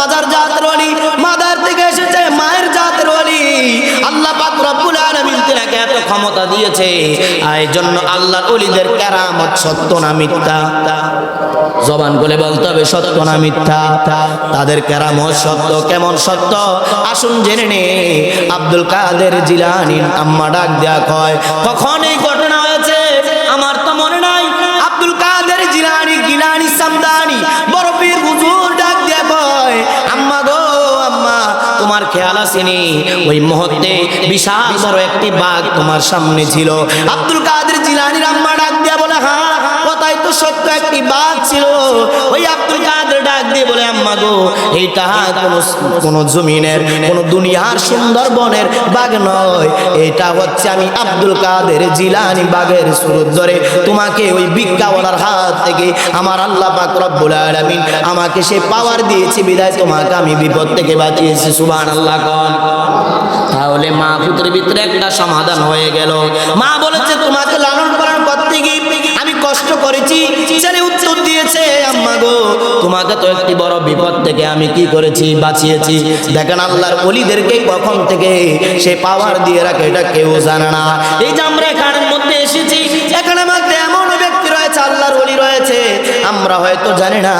মাজার জাতের অলি মাদার থেকে এসেছে মায়ের জাতের অলি আল্লাহ পাক রব্বুল আলামিন তিনাকে এত ক্ষমতা দিয়েছে। আর জন্য আল্লাহর অলিদের কেরামত সত্য না মিথ্যা? জবান বলে বলতে হবে, সত্য না মিথ্যা? তাদের কেরামত সত্য, কেমন সত্য? আসুন জেনে নে। আব্দুল কাদের জিলানির আম্মা ডাক দেয়া কয়, কখন খেয়াল আসেনি। ওই মুহূর্তে বিশাল বড় একটি বাঘ তোমার সামনে ছিল। আব্দুল কাদের জিলানির আম্মা ডাক দিয়া বলে হ্যাঁ কথাই তো সত্য একটি বাঘ ছিল। ওই আব্দুল কাদের দিয়ে বলে, আম্মা গো এইটা কোন কোন জমিনের, কোন দুনিয়ার সুন্দরবনের বাঘ নয়। এটা হচ্ছে আমি আব্দুল কাদের জিলানি বাঘের সুরত ধরে। তোমাকে ওই ভিক্ষাওয়ালার হাত থেকে আমার আল্লাহ পাক রব্বুল আলামিন আমাকে সে পাওয়ার দিয়েছে। বিদায় তোমাকে আমি বিপদ থেকে বাঁচিয়েছি। সুবহানাল্লাহ কন। তাহলে মা পুত্রের ভিতরে একটা সমাধান হয়ে গেল। মা বলেছে, তোমাকে লালন পালন করতে গিয়ে আমি কষ্ট করেছি। উত্তর দিয়েছে গো, তোমাকে তো একটি বড় বিপদ থেকে আমি কি করেছি? বাঁচিয়েছি। দেখেন আল্লাহর অলিদেরকে কখন থেকে সে পাওয়ার দিয়ে রাখে, এটা কেউ জানে না। এই যে আমরা এখানের মধ্যে এসেছি এখানে এমন ব্যক্তি রয়েছে, আল্লাহর অলি রয়েছে। আমরা হয়তো জানি না,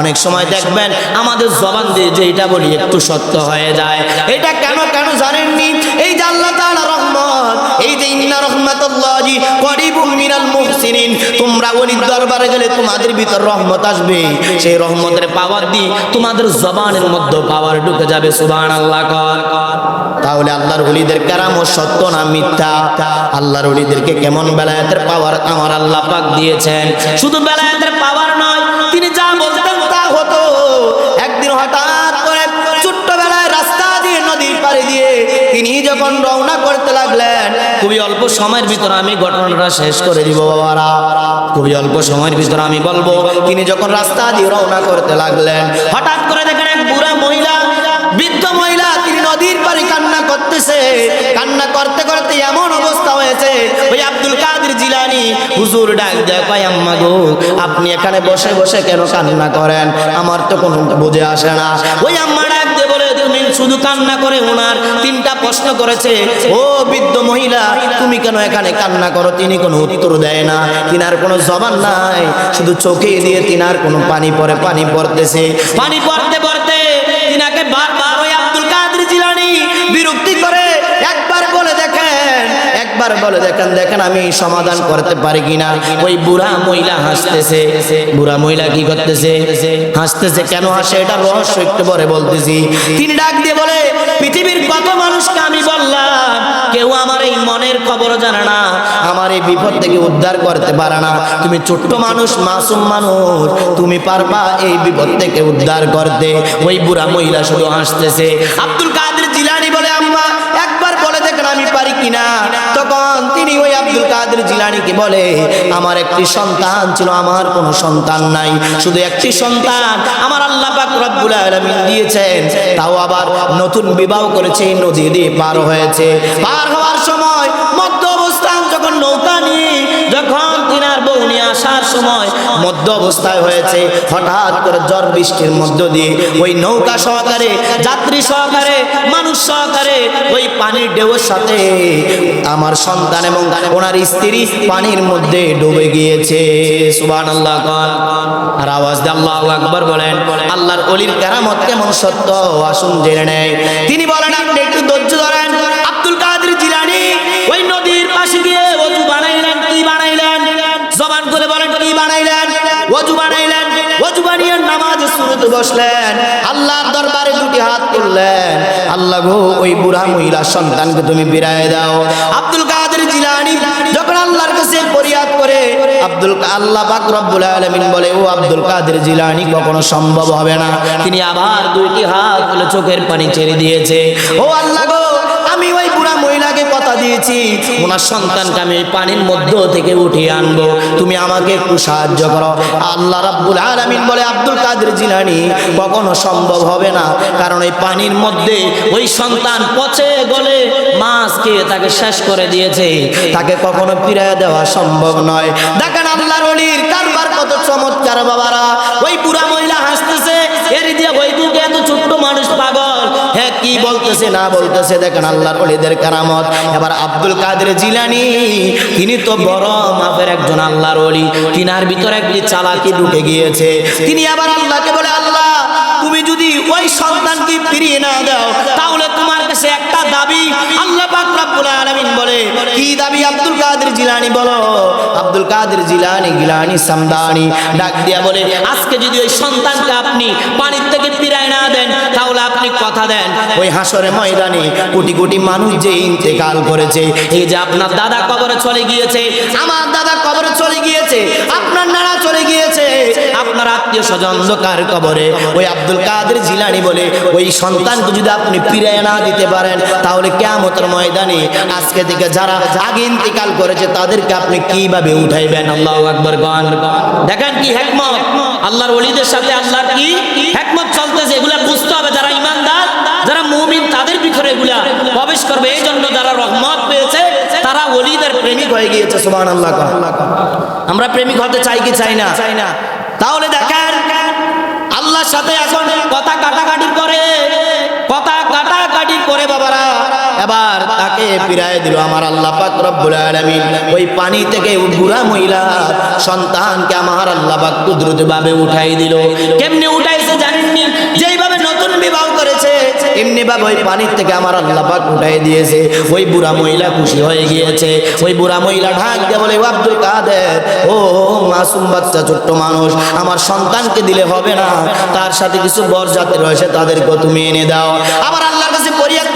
অনেক সময় দেখবেন আমাদের জবান দিয়ে যে এটা বলি একটু সত্য হয়ে যায়। এটা কেন কেন জানেননি? এই যে আল্লাহ রহমত, এই যে ইন্না রহমাতুল্লাহি মুহসিনিন তোমরা ওলির দরবারে গেলে তোমাদের ভিতর রহমত আসবে। সেই রহমতের পাওয়ার দি তোমাদের জবানের মধ্যে পাওয়ার ঢুকে যাবে, সুবহানাল্লাহ কর। তাহলে আল্লাহর ওলিদের কেরামত সত্য না মিথ্যা? আল্লাহর ওলিদেরকে কেমন বেলায়েতের পাওয়ার আমার আল্লাহ পাক দিয়েছেন? শুধু বেলায়েতের পাওয়ার নয়, তিনি যা বলতেন তা হতো। একদিন হঠাৎ করে ছোট্টবেলায় রাস্তা দিয়ে নদীর পাড়ে দিয়ে তিনি যখন রওনা করতে লাগলেন খুবই অল্প সময়ের ভিতর আমি ঘটনাটা শেষ করে দিব, বাবারা। খুবই অল্প সময়ের ভিতর আমি বলব, তিনি যখন রাস্তা দিয়ে রওনা করতে লাগলেন, হঠাৎ করে দেখেন এক বুড়া মহিলা, বৃদ্ধ মহিলা, তিনি নদীর পাড়ে কান্না করতেছে। কান্না করতে করতে এমন অবস্থা হয়েছে, ওই আব্দুল কাদের জিলানি, হুজুর ডাক দেয় আম্মা গো, আপনি এখানে বসে বসে কেন কান্না করেন? আমার তো কোনো বুঝে আসে না। ওই আম্মা ডাক দিয়ে বলে তুমি শুধু কান্না করে ওনার তিনটা প্রশ্ন করেছে, ও বৃদ্ধ মহিলা, তুমি কেন এখানে কান্না করো? তিনি কোনো উত্তর দেয় না। তিনার কোনো জবান নাই, শুধু চোখে দিয়ে তিনার কোনো পানি পরে পানি পড়তেছে। পানি পড়তে পড়তে তিনাকে বারবার একবার বলে, দেখেন দেখেন, আমি সমাধান করতে পারি কিনা? ওই বুড়া মহিলা হাসতেছে। বুড়া মহিলা কি করতেছে? হাসতেছে, কেন হাসে? এটা রহস্য একটু পরে বলতেছি। তিনি ডাক দিয়ে বলে, পৃথিবীর কত মানুষকে আমি বললাম, কেউ আমার এই মনের খবর জানে না, আমার এই বিপদ থেকে উদ্ধার করতে পারে না। তুমি ছোট্ট মানুষ, মাসুম মানুষ, তুমি পারবা এই বিপদ থেকে উদ্ধার করতে। ওই বুড়া মহিলা শুধু হাসতেছে। আব্দুল কাদের জিলানি বলে আম্মা একবার বলে দেখেন আমি পারি কিনা? তখন তিনি ওই আব্দুল কাদের জিলানিকে বলে, আমার একটি সন্তান ছিল, আমার কোনো সন্তান নাই। শুধু একটি সন্তান আমার আল্লাহ পাক রব্বুল আলামিন দিয়েছেন। তাও আবার নতুন বিবাহ করেছে নদী দিয়ে পার হয়েছে। পার হওয়ার সময় মধ্য অবস্থান যখন নৌকা নিয়ে যখন তিনার বউ নিয়ে আসার সময় মধ্য অবস্থায় হয়েছে, হঠাৎ করে ঝড় বৃষ্টির মধ্য দিয়ে ওই নৌকা সহকারে, যাত্রী সহকারে মানুষ সহকারে ওই পানির ঢেউয়ের সাথে আমার সন্তান এবং ওনার স্ত্রী পানির মধ্যে ডুবে গিয়েছে। সুবান আল্লাহ আর আওয়াজ আল্লাহ আকবর বলেন, আল্লাহর অলির কেরামত কেমন সত্য? আসুন জেনে নেয় তিনি বলেন, আপনি একটু ধৈর্য ধরেন। আব্দুল কাদের জিলানি ওই নদীর পাশে গিয়ে অজু বানাইলেন, কি বানাইলেন? জবান করে বলেন, কি বানাইলেন? অজু বানাইলেন, অজু বানিয়ে নামাজ শুরুতে বসলেন। আল্লাহর দরবারে হাত তুললেন আল্লাহ গো, ওই বুড়া মহিলা সন্তানকে তুমি বিরায় দাও। আব্দুল কাদের জিলানি যখন আল্লাহর কাছে ফরিয়াদ করে, আব্দুল আল্লাহ পাক রব্বুল আলামিন বলে, ও আব্দুল কাদের জিলানি, কখনো সম্ভব হবে না। তিনি আবার দুইটি হাত তুলে চোখের পানি ছেড়ে দিয়েছে। ও আল্লাহ গো কথা দিয়েছি, ওনার সন্তানকে আমি পানির মধ্য থেকে উঠিয়ে আনব। তুমি আমাকে একটু সাহায্য করো। আল্লাহ রাব্বুল আলামিন বলে, আব্দুল কাদের জিলানি, কখনো সম্ভব হবে না। কারণ এই পানির মধ্যে ওই সন্তান পচে গলে মাছ খেয়ে তাকে শেষ করে দিয়েছে। তাকে কখনো ফিরিয়ে দেওয়া সম্ভব নয়। দেখেন আল্লাহর অলির কারবার কত চমৎকার বাবারা। ওই বুড়া মহিলা হাসতেছে, এর দিয়ে ওই বুকে এত ছোট্ট কি বলতেছে, না বলতেছে, দেখেন আল্লাহর অলিদের কারামত। এবার আব্দুল কাদের জিলানি, তিনি তো বড় মাপের একজন আল্লাহর অলি তিনার ভিতরে একটি চালাকি ঢুকে গিয়েছে। তিনি আবার আল্লাহকে বলে, আল্লাহ, তুমি যদি ওই সন্তানকে ফিরিয়ে না দাও, তাহলে তোমার কাছে একটা দাবি আল্লাহ পাক রব্বুল আলামিন বলে। কি দাবি আব্দুল কাদের জিলানি বলো? আব্দুল কাদের জিলানি, গিলানি সামদানি। ডাক দিয়া বলে, আজকে যদি ওই সন্তানকে আপনি পানির থেকে ফিরায় না দেন, তাহলে আপনি কথা দেন। ওই হাসরে ময়দানে কোটি কোটি মানুষ যে ইন্তেকাল করেছে, এই যে আপনার দাদা কবরে চলে গিয়েছে, আমার দাদা কবরে চলে গিয়েছে, আপনার নানা চলে গিয়েছে, আপনার আত্মীয় স্বজন অন্ধকার কবরে। ওই আব্দুল কাদের জিলানি বলে, ওই সন্তানকে যদি আপনি ফিরিয়ে না দিতে পারেন, তাহলে কেমতের ময়দানে আজকে থেকে যারা আগে ইন্তেকাল করেছে, তাদেরকে আপনি কীভাবে উঠাইবেন? আল্লাহ আকবর গান দেখেন কি হেকমত? আল্লাহর ওলিদের সাথে আল্লাহর কি হেকমত চলতেছে, এগুলা বুঝতে হবে যারা ইমানদার, যারা মুমিন, তাদের ভিতরে এগুলা প্রবেশ করবে। এই জন্য যারা রহমত পেয়েছে, তারা ওলিদের প্রেমিক হয়ে গিয়েছে সুবহান আল্লাহ আমরা প্রেমিক হতে চাই কি চাই না? চাই না তাহলে দেখেন, আল্লাহর সাথে এখন কথা কাটাকাটি করে, কথা এবার তাকে ফিরায় দিল আমার আল্লাহ পাক রব্বুল আলামিন। ওই পানি থেকে বুড়া মহিলা সন্তানকে আমার আল্লাহ পাক কুদরত ভাবে উঠাই দিল। কেমনে উঠাইছে জানেননি? যেইভাবে নতুন বিবাহ করেছে এমনি ভাবে ওই থেকে আমার আল্লাহ পাক উঠাই দিয়েছে। ওই বুড়া মহিলা খুশি হয়ে গিয়েছে। ওই বুড়া মহিলা ঢাক দিয়ে বলে, "ও আব্দুল কাদের, ও মাসুম বাচ্চা, ছোট্ট মানুষ, আমার সন্তানকে দিলে হবে না। তার সাথে কিছু বরযাত্রী রয়েছে তাদেরকে তুমি এনে দাও। আবার আল্লাহর কাছে ওনার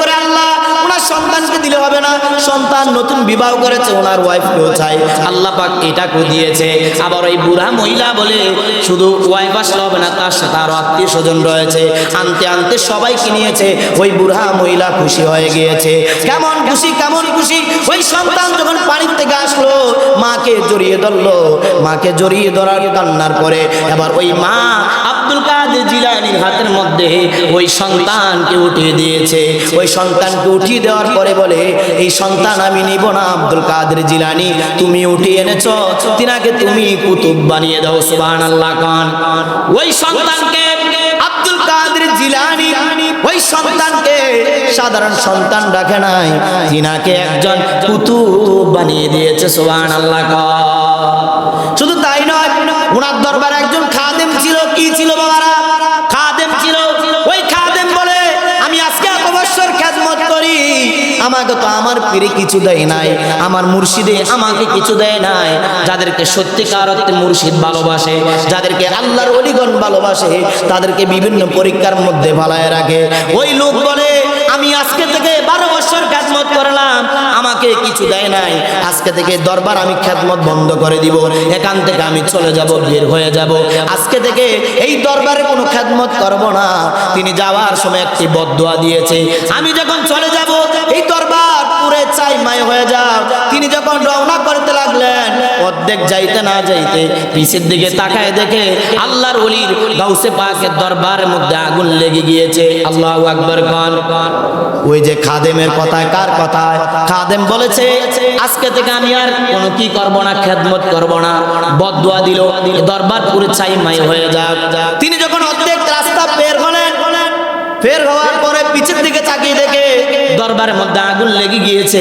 সন্তানকে দিলে হবে না। সন্তান নতুন বিবাহ করেছে, ওনার ওয়াইফকেও চাই আল্লাহ পাক এটাকে দিয়েছে। আবার ওই বুড়া মহিলা বলে, শুধু ওয়াইফ আসলে হবে না, তার সাথে আরও আত্মীয় স্বজন রয়েছে। আনতে আনতে সবাইকে নিয়েছে। ওই বুড়া মহিলা খুশি হয়ে গিয়েছে। কেমন খুশি কেমন খুশি? ওই সন্তান যখন পানির থেকে আসলো, মাকে জড়িয়ে ধরলো। মাকে জড়িয়ে ধরার কান্নার পরে এবার ওই মা আব্দুল কাদের জিলানির হাতের মধ্যে ওই সন্তানকে উঠিয়ে দিয়েছে। ওই সন্তানকে উঠিয়ে দেওয়ার পরে বলে, এই সন্তান আমি নিব না আব্দুল কাদের জিলানি, তুমি উঠিয়ে এনেছ। তিনাকে তুমি কুতুব বানিয়ে দাও, সুবহানাল্লাহ খান ওই সন্তানকে আব্দুল কাদের জিলানি, ওই সন্তানকে সাধারণ সন্তান রাখে নাই। তিনাকে একজন কুতুব বানিয়ে দিয়েছে, সুবহানাল্লাহ খান শুধু তাই নয় দরবারে কি ছিল বাবারা? খাদেম ছিল। ওই খাদেম বলে, আমি আজকে এত বছর খেদমত করি। আমাকে তো আমার পীরে কিছু দেয় নাই। আমার মুর্শিদে আমাকে কিছু দেয় নাই। যাদেরকে সত্যিকার অর্থে মুর্শিদ ভালোবাসে, যাদেরকে আল্লাহর অলিগণ ভালোবাসে, তাদেরকে বিভিন্ন পরীক্ষার মধ্যে ভালায় রাখে। ওই লোক বলে আজকে থেকে বারো বছর খ্যাতমত করলাম, আমাকে কিছু দেয় নাই। আজকে থেকে দরবার আমি খ্যাতমত বন্ধ করে দিব। এখান থেকে আমি চলে যাব, বের হয়ে যাব। আজকে থেকে এই দরবারে কোনো খ্যাতমত করব না। তিনি যাওয়ার সময় একটি বদুয়া দিয়েছে। আমি যখন চলে যাব, এই দরবার চাই মাই হয়ে যাও। তিনি যখন রওনা করতে লাগলেন, অর্ধেক যাইতে না যাইতে পিছের দিকে তাকায় দেখে আল্লাহর ওলির গাউসে পাকের দরবারের মধ্যে আগুন লেগে গিয়েছে। আল্লাহ আকবর খান ওই যে খাদেমের কথায়, কার কথায়? খাদেম বলেছে, আজকে থেকে আমি আর কোনো কি করব না, খেদমত করব না। বদদোয়া দিল দরবার পুরে চাই, মাই হয়ে যাক। তিনি যখন অর্ধেক রাস্তা বের হলেন ফের হওয়ার পরে পিছের দিকে তাকিয়ে দেখে দরবারের মধ্যে আগুন লেগে গিয়েছে।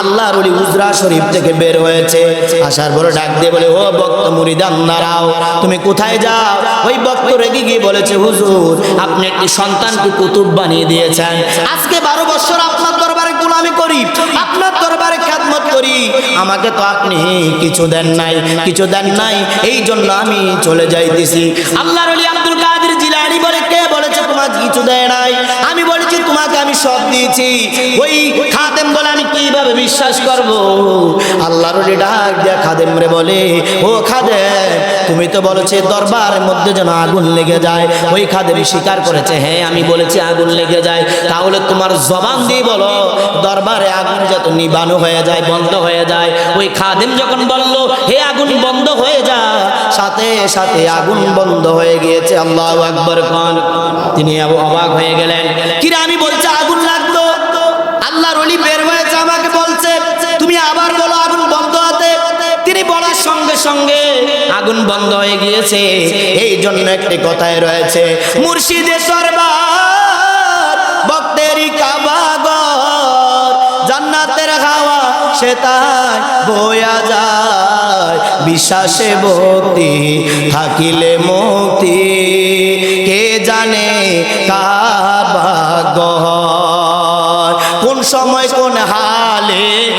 আল্লাহর ওলি উজরা শরীফ থেকে বের হয়েছে। আসার পরে ডাক দিয়ে বলে, ও ভক্ত মুরিদান, দাঁড়াও, তুমি কোথায় যাও? ওই ভক্ত রেগে গিয়ে বলেছে, হুজুর, আপনি একটি সন্তানকে কুতুব বানিয়ে দিয়েছেন। আজকে বারো বছর আপনার দরবারে গোলামি করি, আপনার দরবারে খেদমত করি। আমাকে তো আপনি কিছু দেন নাই, কিছু দেন নাই, এই জন্য আমি চলে যাইতেছি। আল্লাহর আব্দুল কাদের জিলানি বলে, কে বলেছে তোমার কিছু দেয় নাই? তোমাকে আমি সব দিয়েছি। ওই খাদেম বলে আমি কীভাবে বিশ্বাস করব? আল্লাহর ডাক দিয়া খাদেম রে বলে, ও খাদেম, তুমি তো বলেছে দরবারের মধ্যে যেন আগুন লেগে যায়। ওই খাদেম স্বীকার করেছে হ্যাঁ আমি বলেছি আগুন লেগে যায়। তাহলে তোমার জবান দিয়ে বলো, দরবারে আগুন যত নিবানো হয়ে যায়, বন্ধ হয়ে যায়। ওই খাদেম যখন বলল, হে আগুন বন্ধ হয়ে যা। সাথে সাথে আগুন বন্ধ হয়ে গিয়েছে। আল্লাহ আকবর খান তিনি অবাক হয়ে গেলেন। কিরা, আমি বলছি আগুন লাগতো? আল্লাহর অলি বের হয়েছে, আমাকে বলছে, তুমি আবার বলো আগুন বন্ধ হতে। তিনি বলার সঙ্গে সঙ্গে আগুন বন্ধ হয়ে গিয়েছে। এই জন্য একটি কথায় রয়েছে মুর্শিদেশ্বর সে তাই, বয়া যায় বিশ্বাসে ভক্তি থাকিলে মুক্তি কে জানে কার ভাগ্য? কোন সময় কোন হালে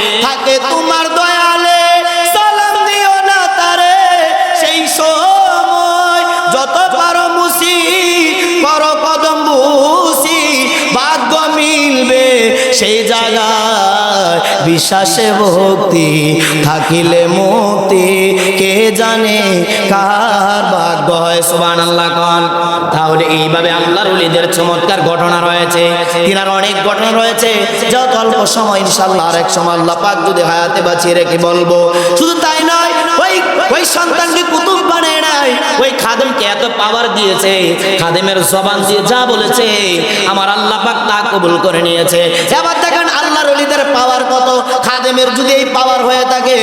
বিশ্বাসে ভক্তি থাকিলে মুক্তি, কে জানে কার ভাগ্য হয়? সুবান আল্লাহ কন। তাহলে এইভাবে আল্লাহর উলিদের চমৎকার ঘটনা রয়েছে। তিনার অনেক ঘটনা রয়েছে। যত অল্প সময় ইনশাল্লাহ আর এক সময় আল্লাহ পাক যদি হায়াতে বাঁচিয়ে রেখে বলব, শুধু তাই নয়, ওই ওই সন্তানকে কুতুব বানায় নাই, ওই খাদেমকে এত পাওয়ার দিয়েছে, খাদেমের জবান দিয়ে যা বলেছে, আমার আল্লাহ পাক তা কবুল করে নিয়েছে। এবার দেখেন আল্লাহর অলিদের পাওয়ার কত খাদেমের যদি এই পাওয়ার হয়ে থাকে,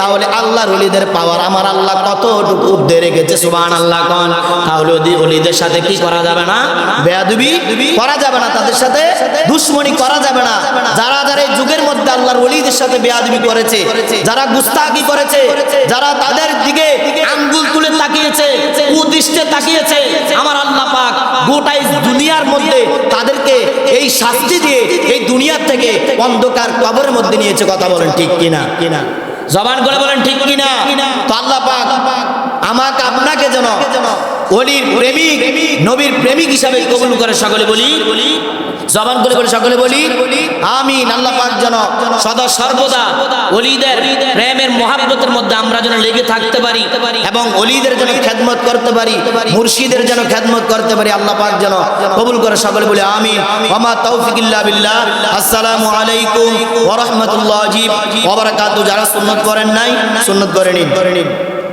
তাহলে আল্লাহর অলিদের পাওয়ার আমার আল্লাহ কতটুকু উদ্দে রেখেছে সুবান আল্লাহ কন। তাহলে অলিদের সাথে কি করা যাবে না? বেয়াদুবি করা যাবে না, তাদের সাথে দুশ্মনী করা যাবে না। যারা যারা এই যুগের মধ্যে আল্লাহর অলিদের সাথে বেয়াদবি করেছে, যারা গুস্তাকি করেছে, যারা তাদের দিকে আঙ্গুল তুলে তাকিয়েছে উদ্দিষ্টে তাকিয়েছে, আমার আল্লাহ পাক গোটাই দুনিয়ার মধ্যে তাদেরকে এই শাস্তি দিয়ে এই দুনিয়ার থেকে অন্ধকার কবরের মধ্যে নিয়েছে কথা বলেন ঠিক কিনা? কিনা? জবান করে বলেন ঠিক কিনা? তো আল্লাহ পাক আমাকে আপনাকে যেন অলির প্রেমিক, নবীর প্রেমিক হিসাবে কবুল করে সকলে বলি, জবান করে করে সকলে বলি আমি আল্লাহ পাক যেন সদা সর্বদা অলিদের প্রেমের মহাব্বতের মধ্যে আমরা যেন লেগে থাকতে পারি এবং অলিদের যেন খেদমত করতে পারি, মুর্শিদের যেন খেদমত করতে পারি, আল্লাহ পাক যেন কবুল করে সকলে বলি, আমিন। ওমা তৌফিকিল্লাহ বিল্লাহ। আসসালামু আলাইকুম ওয়া রাহমাতুল্লাহি ওয়া বারাকাতুহু। যারা সুন্নাত করেন নাই, সুন্নাত করে নিন।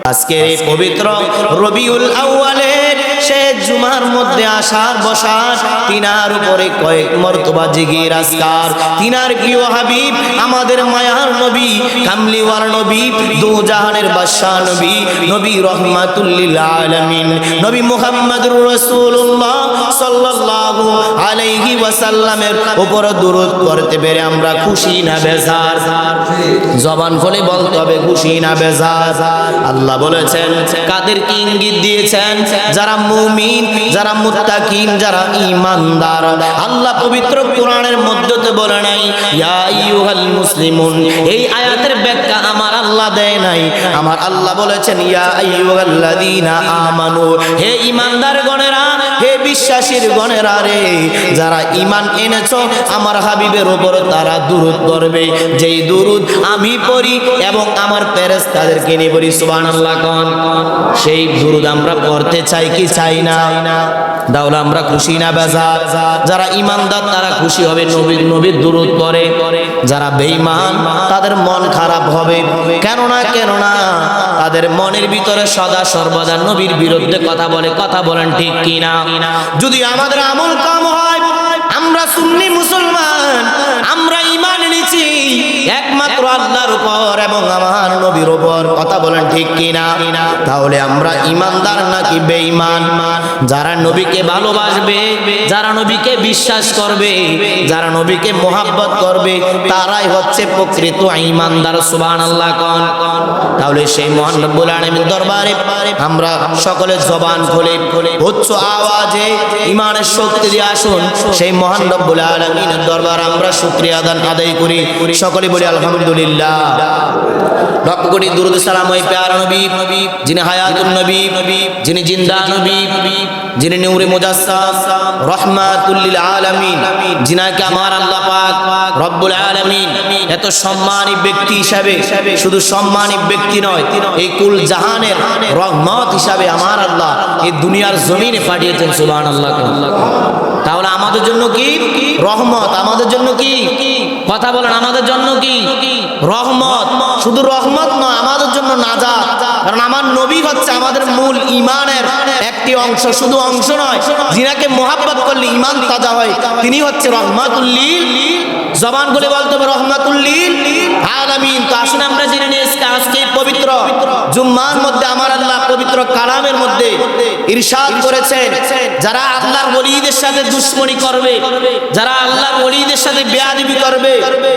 করে নিন আজকে এই পবিত্র রবিউল আউয়ালের সে জুমার মধ্যে আসার, বসার, তিনার উপরে কয়েক মর্তবা জিগির আজকার। তিনার প্রিয় হাবিব, আমাদের মায়ার নবী, কামলিওয়ার নবী দু জাহানের বাদশাহ নবী নবী রহমাতুল্লিল আলামিন, নবী মুহাম্মদুর রাসূলুল্লাহ সাল্লাল্লাহু আলাইহি ওয়াসাল্লামের উপর দুরূদ করতে পেরে আমরা খুশি না বেজার? জবান খুলে বলতে হবে, খুশি না বেজার? আল্লাহ বলেছেন, কাদের কি ইঙ্গিত দিয়েছেন? যারা মুমিন যারা মুত্তাকিন, যারা ইমানদার আল্লাহ পবিত্র কোরআনের মধ্যে তো বলে নাই, ইয়া আইয়ুহাল মুসলিমুন এই আয়াতের ব্যাখ্যা আমার আল্লাহ দেয় নাই। আমার আল্লাহ বলেছেন, ইয়া আইয়ুহাল্লাযীনা আমানু হে ইমানদার গণেরা বিশ্বাসীর গণেরা রে, যারা ঈমান এনেছো, আমার হাবিবের উপর তারা দুরুদ করবে। যেই দুরুদ আমি পড়ি এবং আমার প্যারেস তাদেরকে নিয়ে পড়ি কন। সেই দুরুদ আমরা পড়তে চাই কি চাই না? তাহলে আমরা খুশি না, বেজার? যারা ইমানদার তারা খুশি হবে নবীর নবীর দুরুদ পড়ে যারা বেঈমান, তাদের মন খারাপ হবে। কেননা কেননা, তাদের মনের ভিতরে সদা সর্বদা নবীর বিরুদ্ধে কথা বলে, কথা বলেন ঠিক কিনা? যদি আমাদের আমল কম হয় আমরা সুন্নি মুসলমান একমাত্র আল্লাহর উপর এবং আমার নবীর উপর। কথা বলেন ঠিক কিনা? তাহলে আমরা ইমানদার নাকি বেঈমান? যারা নবীকে ভালোবাসবে, যারা নবীকে বিশ্বাস করবে, যারা নবীকে মোহাব্বত করবে, তারাই হচ্ছে প্রকৃত ইমানদার, সুবহানাল্লাহ কন। তাহলে সেই মহান রব্বুল আলামিন দরবারে আমরা সকলে জবান খুলে, উচ্চ আওয়াজে ইমানের শক্তি দিয়ে আসুন। সেই মহান রব্বুল আলামিনের দরবার আমরা শুকরিয়া আদান আদায় করি। সকলে বলি, আলহামদুলিল্লাহ। লক্ষ কোটি দুরুদ সালাম ওই নবী, যিনি নবী, যিনি জিন্দা নবী, যিনি নূরে মুজাসসাম আলামিন, যিনাকে আমার আল্লাহ পাক রব্বুল আলামিন এত সম্মানী ব্যক্তি হিসাবে, শুধু সম্মানী ব্যক্তি নয়, এই কুল জাহানের রহমত হিসাবে আমার আল্লাহ এই দুনিয়ার জমিনে পাঠিয়েছেন, সুবহানাল্লাহ। তাহলে আমাদের জন্য কি? রহমত। আমাদের জন্য কি? কথা বলেন, আমাদের জন্য কি? রহমত। শুধু রহমত নয়, আমাদের জন্য নাজাত। কারণ আমার নবী হচ্ছে আমাদের মূল ইমানের একটি অংশ, শুধু অংশ নয়, যিনাকে মোহাব্বত করলে ইমান তাজা হয়, তিনি হচ্ছে রহমাতুল্লিল। জবান বলে বলতে হবে, রহমাতুল্লিল। আলামিন তো আসুন আমরা জেনে নিই আজকে পবিত্র জুম্মার মধ্যে আমার আল্লাহ পবিত্র কালামের মধ্যে ইরশাদ করেছেন। যারা আল্লাহর ওলিদের সাথে দুশ্মনী করবে যারা আল্লাহর ওলিদের সাথে বেয়াদবি করবে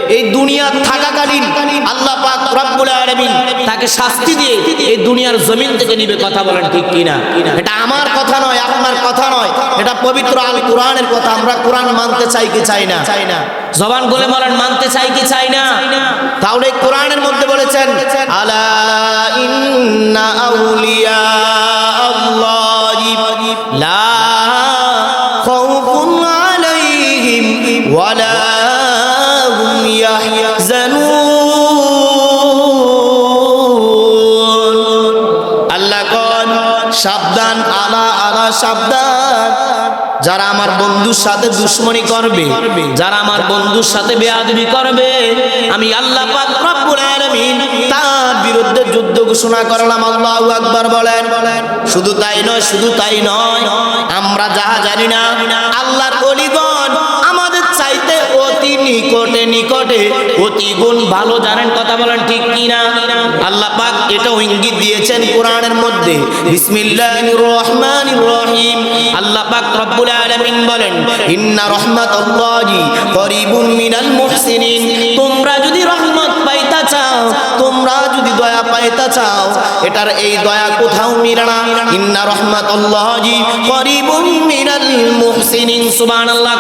এই দুনিয়া থাকাকালীন আল্লাহ পাক রব্বুল আলামিন তাকে শাস্তি দিয়ে এই দুনিয়ার জমিন থেকে নিবে কথা বলেন ঠিক কিনা? এটা আমার কথা নয় আপনার কথা নয়। এটা পবিত্র আল কোরআনের কথা আমরা কোরআন মানতে চাই কি চাই না? চাই না। জবান বলে বলেন মানতে চাই কি চাই না? তাহলে কোরআনের মধ্যে বলেছেন আলা ইন্না আউলিয়া আল্লাহি। যারা আমার বন্ধুর সাথে দুশ্মনী করবে, যারা আমার বন্ধুর সাথে বেয়াদবি করবে, আমি আল্লাহ তার বিরুদ্ধে যুদ্ধ ঘোষণা করলাম, আল্লাহু আকবার বলেন। শুধু তাই নয়, শুধু তাই নয়, আমরা যাহা জানি না, আল্লাহর অলিগণ অতি নিকটে নিকটে অতি গুণ ভালো জানেন কথা বলেন ঠিক কিনা? আল্লাহ পাক এটাও ইঙ্গিত দিয়েছেন কোরআনের মধ্যে। আল্লাহ পাক রব্বুল বলেন, ইন্না মিনাল তোমরা যদি রহমত পাইতা চাও, তোমরা যদি দয়া পাইতা চাও, এটার এই দয়া কোথাও মিলে না। ইন্না রাহমাতাল্লাহি করিবুম মিনাল মুহসিনিন।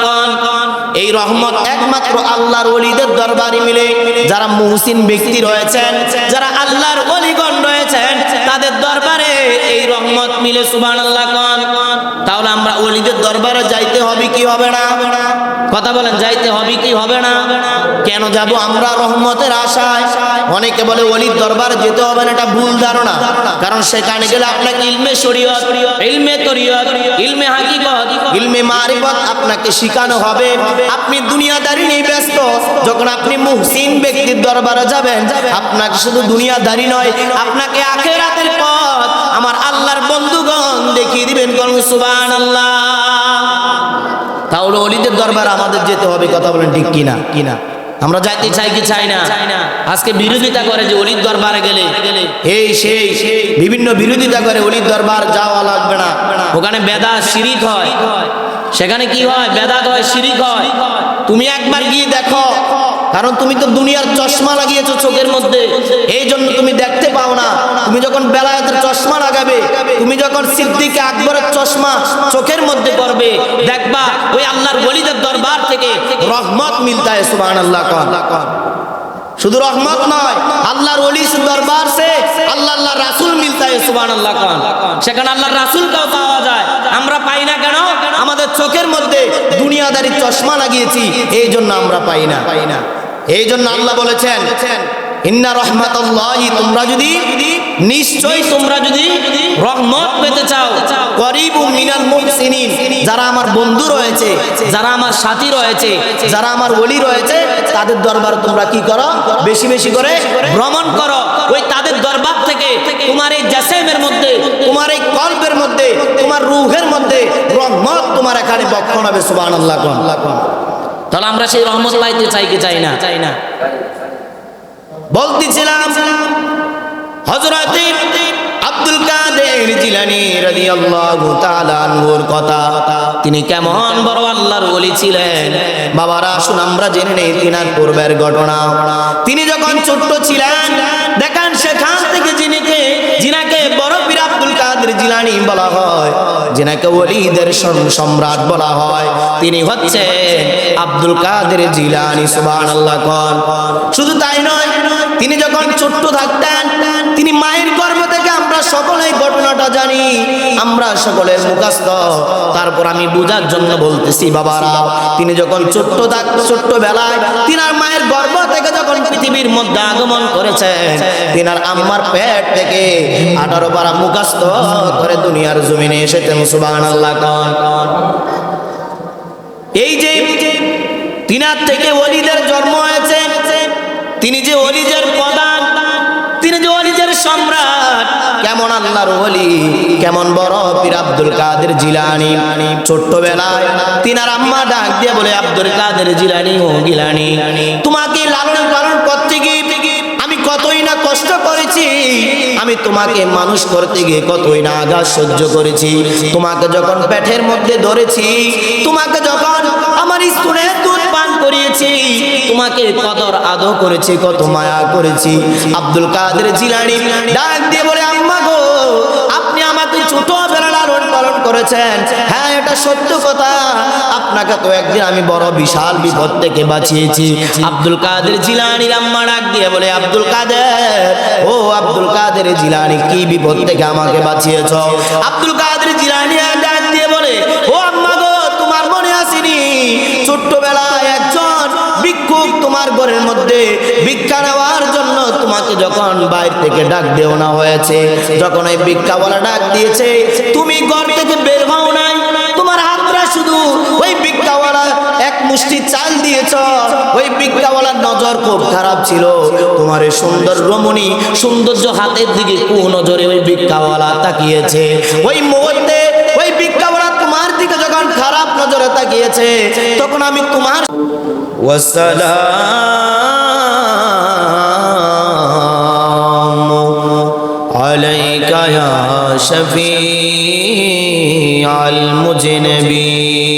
কোন। এই রহমত একমাত্র আল্লাহর ওলিদের দরবারে মিলে। যারা মহসিন ব্যক্তি রয়েছেন, যারা আল্লাহর অলিগণ রয়েছেন, তাদের দরবারে এই রহমত মিলে, সুবহানাল্লাহ, কন। তাহলে আমরা অলিদের দরবারে যাইতে হবে কি হবে না? কথা বলেন, যাইতে হবে কি হবে না? কেন যাব আমরা রহমতের আশায়? অনেকে বলে, ওলির দরবারে যেতে হবে না, এটা ভুল ধারণা। কারণ সেখানে গেলে আপনাকে ইলমে শরীয়ত, ইলমে তরিয়ত, ইলমে হাকিকত, ইলমে মারিফত আপনাকে শিখানো হবে। আপনি দুনিয়াদারি নিয়ে ব্যস্ত। যখন আপনি মুহসিন ব্যক্তির দরবারে যাবেন, আপনাকে শুধু দুনিয়াদারি নয়, আপনাকে আখেরাতের পথ আমার আল্লাহর বন্ধুগণ দেখিয়ে দিবেন। কোন সুবহানাল্লাহ। তাহলে অলিদের দরবার আমাদের যেতে হবে কথা বলেন ঠিক কিনা? কিনা? আমরা যাইতে চাই কি চাই না? আজকে বিরোধিতা করে যে অলির দরবারে গেলে এই সেই বিভিন্ন বিরোধিতা করে অলির দরবার যাওয়া লাগবে না। ওখানে বেদা শিরিক হয়। সেখানে কি হয়? বেদাত হয়। শিরিক হয়। তুমি একবার গিয়ে দেখো। কারণ তুমি তো দুনিয়ার চশমা লাগিয়েছো চোখের মধ্যে। এই জন্য তুমি দেখতে পাও না। তুমি যখন বেলায়েতের চশমা লাগাবে, তুমি যখন সিদ্দিকে আকবরের চশমা চোখের মধ্যে করবে দেখবা ওই আল্লাহর ওলিদের দরবার থেকে রহমত মিলতা है সুবহান আল্লাহ শুধু রহমত নয়, আল্লাহর ওলি দরবার সে আল্লাহ আল্লাহ রাসূল মিলতা है সুবহান আল্লাহ সেখানে আল্লাহর রাসূলকেও পাওয়া যায়। আমরা পাই না কেন? আমাদের চোখের মধ্যে দুনিয়াদারি চশমা লাগিয়েছি, এই জন্য আমরা পাই না পাই না। এই জন্য আল্লাহ বলেছেন, ইন্না রহমাতাল্লাহি, তোমরা যদি নিশ্চয়ই তোমরা যদি রহমত পেতে চাও, করিবু মিনাল মুহসিনিন, যারা আমার বন্ধু রয়েছে, যারা আমার সাথী রয়েছে, যারা আমার ওলি রয়েছে, তাদের দরবার তোমরা কি করো? বেশি বেশি করে ভ্রমণ করো। ওই তাদের দরবার থেকে তোমার এই জাসেমের মধ্যে, তোমার এই কল্পের মধ্যে, তোমার রুহের মধ্যে রহমত তোমার এখানে বক্ষণ হবে, সুবহানাল্লাহ, কোন? তাহলে আমরা সেই রহমত পাইতে চাই কি চাই না? চাই না বলতেছিলাম হজরত আব্দুল কাদের জিলানি রাদিয়াল্লাহু তাআলা আনহুর কথা। তিনি কেমন বড় আল্লাহর ওলি ছিলেন? বাবারা শুন আমরা জেনে নেই তিনার পূর্বের ঘটনা। তিনি যখন ছোট্ট ছিলেন কাদের জিলানি বলা হয়, যেনাকে ওলিদের সম্রাট বলা হয়। তিনি হচ্ছে আব্দুল কাদের জিলানি সুবান আল্লাহ কোন। শুধু তাই নয়, তিনি যখন ছোট্ট থাকতেন, তিনি মায়ের গর্ভ থেকে আমরা সকলেই ঘটনাটা জানি। আমরা সকলের মুখাস্ত তারপর আমি বোঝার জন্য বলতেছি, বাবারা, তিনি যখন ছোট্ট থাক ছোট্ট বেলায় তিনার মায়ের গর্ভ থেকে যখন পৃথিবীর মধ্যে আগমন করেছেন, তিনার আম্মার পেট থেকে আঠারো পারা মুখাস্ত করে দুনিয়ার জমিনে এসেছেন সুবহানাল্লাহ, কন। এই যে তিনার থেকে অলিদের জন্ম হয়েছে, তিনি যে অলিদের প্রধান, তিনি যে অলিদের সম্রাট কেমন আল্লাহর ওলি, কেমন বড় পীর আব্দুল কাদের জিলানি। ছোট্টবেলায় তিনার আম্মা ডাক দিয়ে বলে, আব্দুল কাদের জিলানি ও গিলানি, তোমাকে লালন পালন করতে গিয়ে আমি কতই না কষ্ট করেছি, আমি তোমাকে মানুষ করতে গিয়ে কতই না আঘাত সহ্য করেছি। তোমাকে যখন পেটের মধ্যে ধরেছি, তোমাকে যখন আমার স্কুলে দুধ পান করিয়েছি, তোমাকে কদর আদর করেছি, কত মায়া করেছি। আব্দুল কাদের জিলানি ডাক দিয়ে বলে আমাকে ছোট বেলা লালন পালন করেছেন। হ্যাঁ এটা সত্য কথা। আপনাকে তো একদিন আমি বড় বিশাল বিপদ থেকে বাঁচিয়েছি। আব্দুল কাদের জিলানির আম্মা ডাক দিয়ে বলে, আব্দুল কাদের, ও আব্দুল কাদের জিলানি, কি বিপদ থেকে আমাকে বাঁচিয়েছ? আব্দুল কাদের জিলানি ডাক দিয়ে বলে, ও আম্মা গো, তোমার মনে আসেনি? ছোট্টবেলায় একজন ভিক্ষুক তোমার ঘরের মধ্যে ভিক্ষা নেওয়ার জন্য তোমাকে যখন বাইরে থেকে ডাক দেওয়া হয়েছে, যখন ওই ভিক্ষাওয়ালা ডাক দিয়েছে, তুমি ঘর থেকে বের হও নাই, তোমার হাতটা শুধু ওই ভিক্ষাওয়ালা এক মুষ্টি চাল দিয়েছ, ওই নজর খুব খারাপ ছিল। তোমার সুন্দর রমণী সৌন্দর্য হাতের দিকে নজরে ওই ভিক্ষাওয়ালা তাকিয়েছে। ওই মুহূর্তে ওই তোমার দিকে যখন খারাপ নজরে তাকিয়েছে, তখন আমি তোমার ওয়াসালাম عليك يا شفيع المذنبين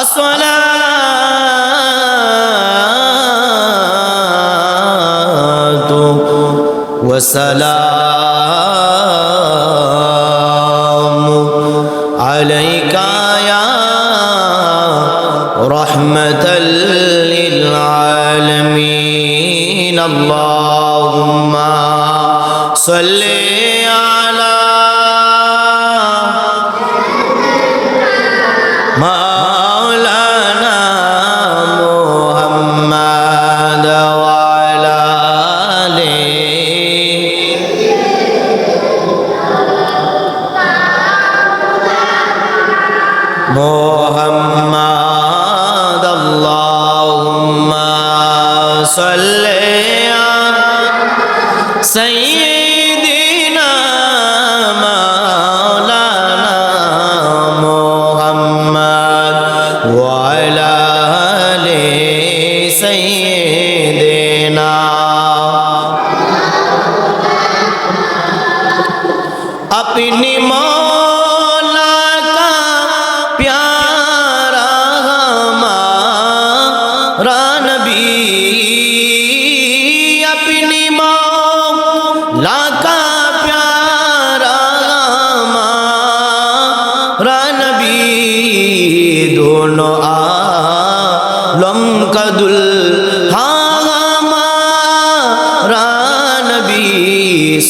الصلاة والسلام عليك يا رحمة للعالمين. اللهم صلی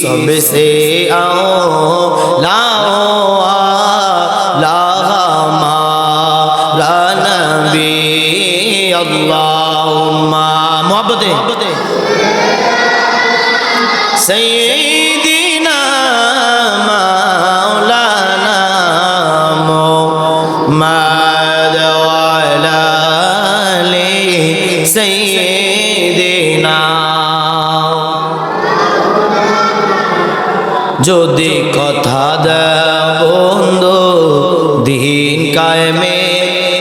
سب سے যদি কথা দেও বন্ধু, দিন কায়মে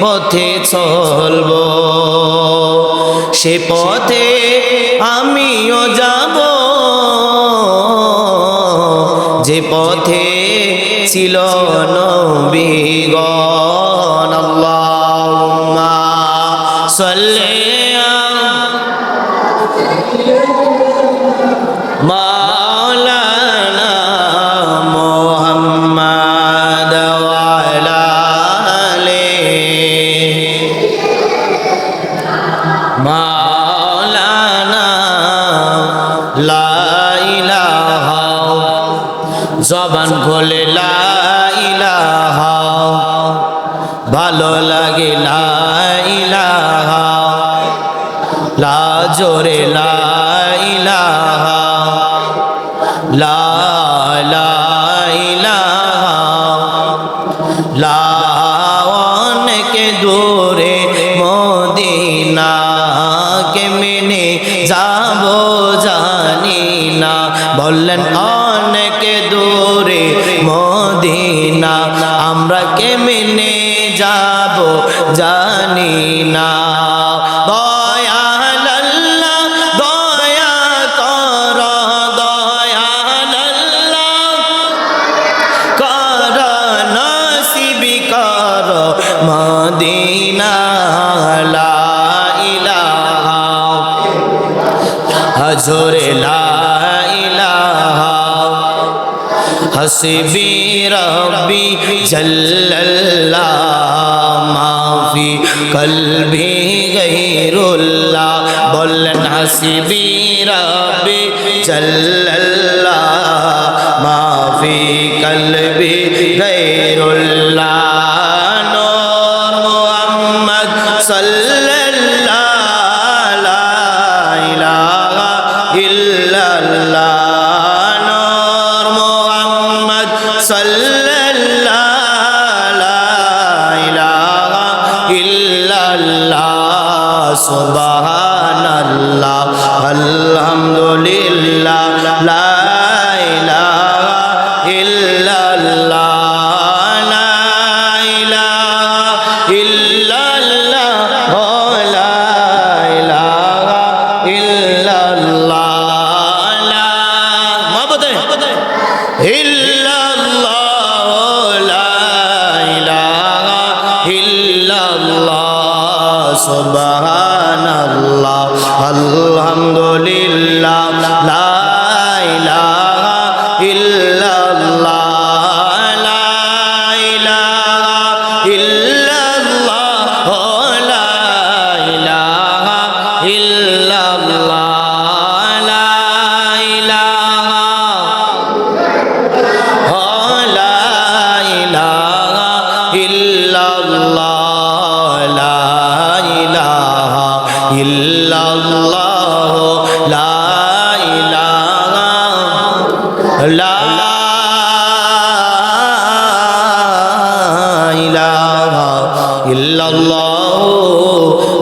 পথে চলব। সে পথে আমিও যাব। যে পথে ছিল জোরে, লা ইলাহা, লা লা ইলাহা, লা অনেকে দূরে মদিনা কে মেনে যাব জানি না। বললেন, অনেকে দূরে মদিনা, আমরা কে মেনে যাব জানি হসবি রব্বি জল্লাল্লাহ মাফি কলবি গৈরুল্লাহ বললেন হসবি রব্বি জল্লাল্লাহ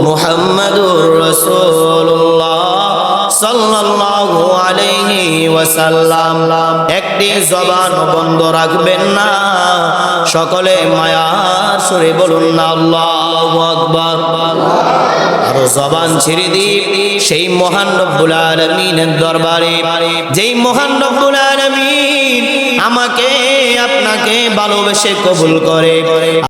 মুহাম্মাদুর ওয়াসাল্লাম একটি জবান বন্ধ রাখবেন না। সকলে মায়ার সুরে বলুন না আরও জবান ছেড়ে সেই মহান রব্বুল দরবারে। যেই মহান আমাকে আপনাকে ভালোবেসে কবুল করে।